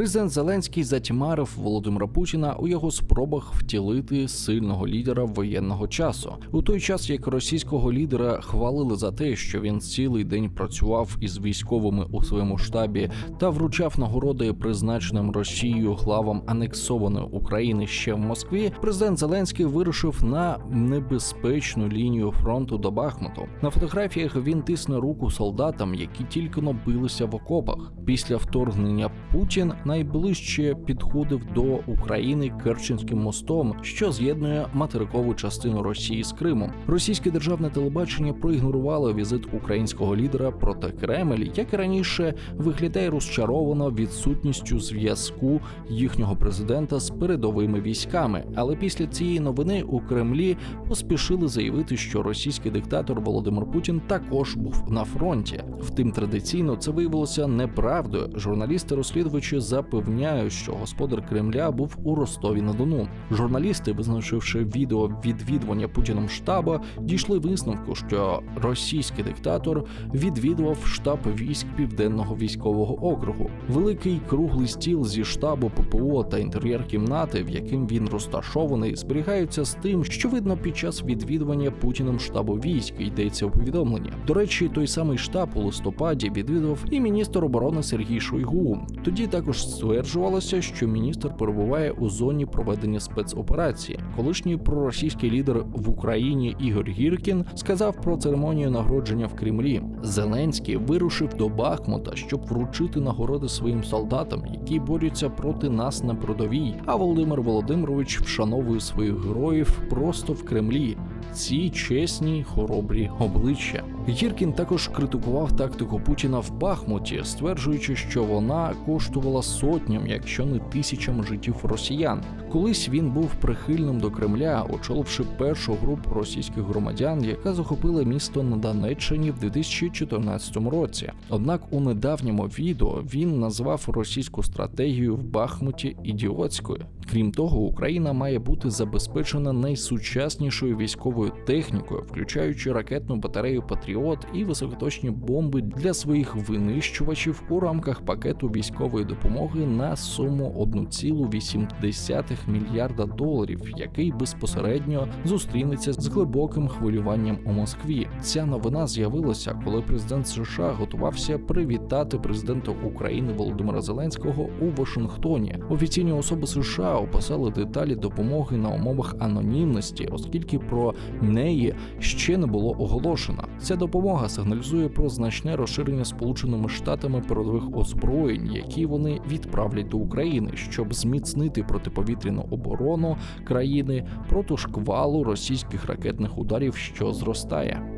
Президент Зеленський затьмарив Володимира Путіна у його спробах втілити сильного лідера воєнного часу. У той час як російського лідера хвалили за те, що він цілий день працював із військовими у своєму штабі та вручав нагороди призначеним Росією главам анексованої України ще в Москві. Президент Зеленський вирушив на небезпечну лінію фронту до Бахмуту. На фотографіях він тисне руку солдатам, які тільки но билися в окопах. Після вторгнення Путін найближче підходив до України Керченським мостом, що з'єднує материкову частину Росії з Кримом. Російське державне телебачення проігнорувало візит українського лідера, проте Кремль, як і раніше, виглядає розчаровано відсутністю зв'язку їхнього президента з передовими військами. Але після цієї новини у Кремлі поспішили заявити, що російський диктатор Володимир Путін також був на фронті. Втім, традиційно це виявилося неправдою. Журналісти-розслідувачі запевняють, що господар Кремля був у Ростові на Дону. Журналісти, визначивши відео відвідування Путіном штабу, дійшли висновку, що російський диктатор відвідував штаб військ південного військового округу. Великий круглий стіл зі штабу ППО та інтер'єр кімнати, в яким він розташований, зберігаються з тим, що видно під час відвідування Путіним штабу військ. Йдеться у повідомленні. До речі, той самий штаб у листопаді відвідав і міністр оборони Сергій Шойгу. Тоді також стверджувалося, що міністр перебуває у зоні проведення спецоперації. Колишній проросійський лідер в Україні Ігор Гіркін сказав про церемонію нагородження в Кремлі. Зеленський вирушив до Бахмута, щоб вручити нагороди своїм солдатам, які борються проти нас на передовій. А Володимир Володимирович вшановує своїх героїв просто в Кремлі. Ці чесні хоробрі обличчя. Гіркін також критикував тактику Путіна в Бахмуті, стверджуючи, що вона коштувала сотням, якщо не тисячам життів росіян. Колись він був прихильним до Кремля, очоливши першу групу російських громадян, яка захопила місто на Донеччині в 2014 році. Однак у недавньому відео він назвав російську стратегію в Бахмуті ідіотською. Крім того, Україна має бути забезпечена найсучаснішою військовою технікою, включаючи ракетну батарею Патріот і високоточні бомби для своїх винищувачів у рамках пакету військової допомоги на суму 1,8 мільярда доларів, який безпосередньо зустрінеться з глибоким хвилюванням у Москві. Ця новина з'явилася, коли президент США готувався привітати президента України Володимира Зеленського у Вашингтоні. Офіційні особи США описали деталі допомоги на умовах анонімності, оскільки про неї ще не було оголошено. Ця допомога сигналізує про значне розширення Сполученими Штатами передових озброєнь, які вони відправлять до України, щоб зміцнити протиповітряну оборону країни проти шквалу російських ракетних ударів, що зростає.